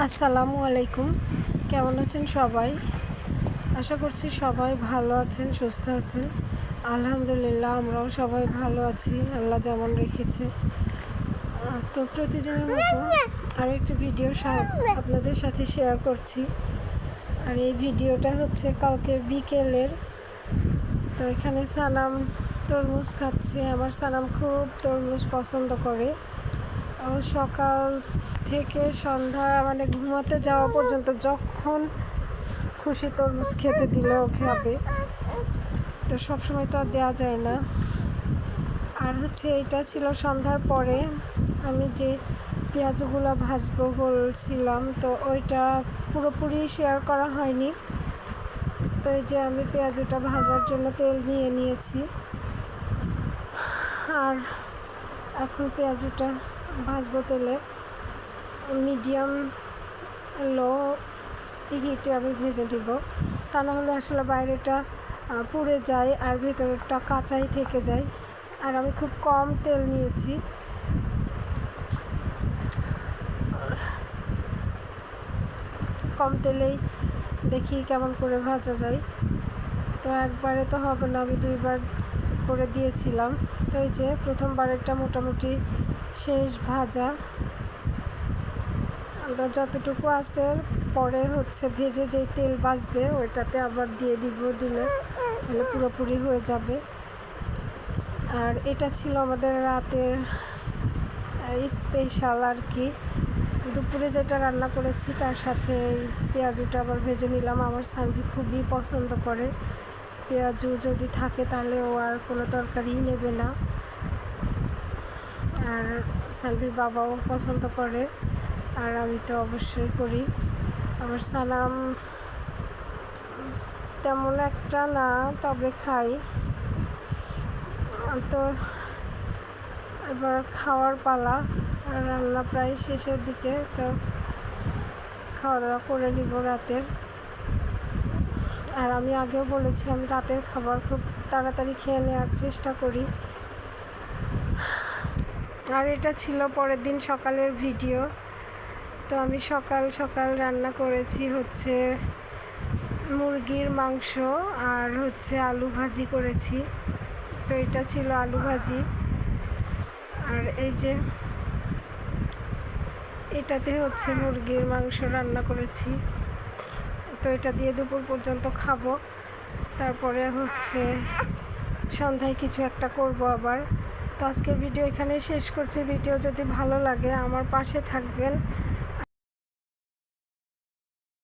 আসসালামু আলাইকুম। কেমন আছেন সবাই? আশা করছি সবাই ভালো আছেন, সুস্থ আছেন। আলহামদুলিল্লাহ, আমরাও সবাই ভালো আছি, আল্লাহ যেমন রেখেছে। তো প্রতিদিনের মতো আরেকটি ভিডিও আপনাদের সাথে শেয়ার করছি। আর এই ভিডিওটা হচ্ছে কালকে বিকেলের। তো এখানে সানাম তরমুজ খাচ্ছে, আমার সানাম খুব তরমুজ পছন্দ করে। সকাল থেকে সন্ধ্যা মানে ঘুমাতে যাওয়া পর্যন্ত যখন খুশি তরমুজ খেতে দিলেও খাবে। তো সবসময় তো আর দেওয়া যায় না। আর হচ্ছে এটা ছিল সন্ধ্যার পরে আমি যে পেঁয়াজগুলো ভাজবো বলছিলাম, তো ওইটা পুরোপুরি শেয়ার করা হয়নি। তো এই যে আমি পেঁয়াজটা ভাজার জন্য তেল নিয়ে নিয়েছি। আর এখন পেঁয়াজটা ভাজবো তেলে। মিডিয়াম, লো হিটে আমি ভেজে নিব। তা না হলে আসলে বাইরেটা পুড়ে যায় আর ভেতরটা কাঁচাই থেকে যায়। আর আমি খুব কম তেল নিয়েছি। কম তেলেই দেখি কেমন করে ভাজা যায়। তো একবারে তো হবে না, আমি দুইবার করে দিয়েছিলাম। তো এই যে প্রথমবারেরটা মোটামুটি শেষ ভাজা। যতটুকু আছে পরে হচ্ছে ভেজে যেই তেল বাঁচবে ওইটাতে আবার দিয়ে দিব দিলে তাহলে পুরোপুরি হয়ে যাবে। আর এটা ছিল আমাদের রাতের স্পেশাল আর কি। দুপুরে যেটা রান্না করেছি তার সাথে পেঁয়াজুটা আবার ভেজে নিলাম। আমার সানভি খুবই পছন্দ করে। পেঁয়াজু যদি থাকে তাহলে ও আর কোনো তরকারি নেবে না। আর সানভির বাবাও পছন্দ করে, আর আমি তো অবশ্যই করি। আমার সালাম তেমন একটা না, তবে খাই। তো এবার খাওয়ার পালা রান্না প্রায় শেষের দিকে, তো খাওয়া দাওয়া করে নিব রাতের। আর আমি আগেও বলেছি, আমি রাতের খাবার খুব তাড়াতাড়ি খেয়ে নেওয়ার চেষ্টা করি। আর এটা ছিল পরের দিন সকালের ভিডিও। তো আমি সকাল সকাল রান্না করেছি হচ্ছে মুরগির মাংস আর হচ্ছে আলু ভাজি করেছি। তো এটা ছিল আলু ভাজি। আর এই যে এটাতে হচ্ছে মুরগির মাংস রান্না করেছি। তো এটা দিয়ে দুপুর পর্যন্ত খাব। তারপরে হচ্ছে সন্ধ্যায় কিছু একটা করব আবার। তো আজকের ভিডিও এখানেই শেষ করছি। ভিডিও যদি ভালো লাগে আমার পাশে থাকবেন।